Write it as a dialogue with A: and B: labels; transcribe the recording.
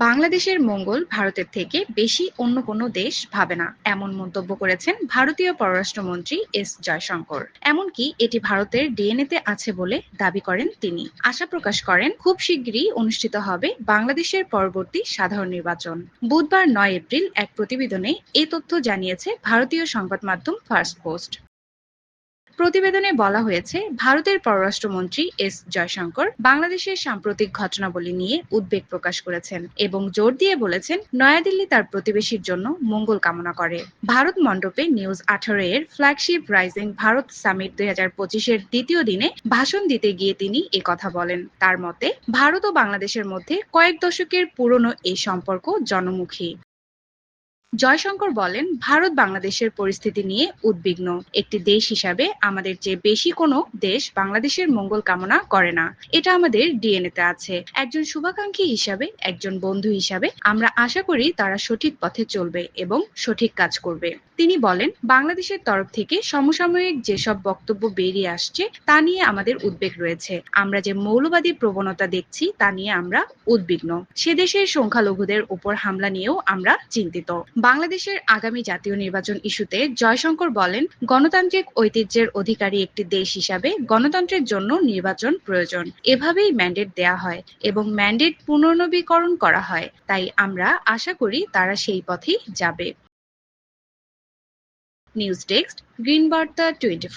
A: বাংলাদেশের মঙ্গল ভারতের থেকে বেশি অন্য কোনো দেশ ভাবে না, এমন মন্তব্য করেছেন ভারতীয় পররাষ্ট্রমন্ত্রী এস জয়শঙ্কর। এমনকি এটি ভারতের ডিএনএতে আছে বলে দাবি করেন তিনি। আশা প্রকাশ করেন, খুব শিগগিরই অনুষ্ঠিত হবে বাংলাদেশের পরবর্তী সাধারণ নির্বাচন। বুধবার নয় এপ্রিল এক প্রতিবেদনে এই তথ্য জানিয়েছে ভারতীয় সংবাদ মাধ্যম ফার্স্ট পোস্ট। প্রতিবেদনে বলা হয়েছে, ভারতের পররাষ্ট্রমন্ত্রী এস জয়শঙ্কর বাংলাদেশের সাম্প্রতিক ঘটনাবলী নিয়ে উদ্বেগ প্রকাশ করেছেন এবং জোর দিয়ে বলেছেন, নয়াদিল্লি তার প্রতিবেশীর জন্য মঙ্গল কামনা করে। ভারত মণ্ডপে নিউজ আঠারো এর ফ্ল্যাগশিপ রাইজিং ভারত সামিট দুই হাজার পঁচিশের দ্বিতীয় দিনে ভাষণ দিতে গিয়ে তিনি কথা বলেন। তার মতে, ভারত ও বাংলাদেশের মধ্যে কয়েক দশকের পুরনো এই সম্পর্ক জনমুখী। জয়শঙ্কর বলেন, ভারত বাংলাদেশের পরিস্থিতি নিয়ে উদ্বিগ্ন। একটি দেশ হিসাবে আমাদের চেয়ে বেশি কোনো দেশ বাংলাদেশের মঙ্গল কামনা করে না। এটা আমাদের ডিএনএতে আছে। একজন শুভাকাঙ্ক্ষী হিসাবে, একজন বন্ধু হিসাবে আমরা আশা করি তারা সঠিক পথে চলবে এবং সঠিক কাজ করবে। তিনি বলেন, বাংলাদেশের তরফ থেকে সমসাময়িক যেসব বক্তব্য বেরিয়ে আসছে, তা নিয়ে আমাদের উদ্বেগ রয়েছে। আমরা যে মৌলবাদী প্রবণতা দেখছি, তা নিয়ে আমরা উদ্বিগ্ন। সে দেশের সংখ্যালঘুদের উপর হামলা নিয়েও আমরা চিন্তিত। বাংলাদেশের আগামী জাতীয় নির্বাচন ইস্যুতে জয়শঙ্কর বলেন, গণতান্ত্রিক ঐতিহ্যের অধিকারী একটি দেশ হিসাবে গণতন্ত্রের জন্য নির্বাচন প্রয়োজন। এভাবেই ম্যান্ডেট দেয়া হয় এবং ম্যান্ডেট পুনর্নবীকরণ করা হয়। তাই আমরা আশা করি তারা সেই পথেই যাবে। নিউজ ডেস্ক, গ্রিন বার্তা টোয়েন্টি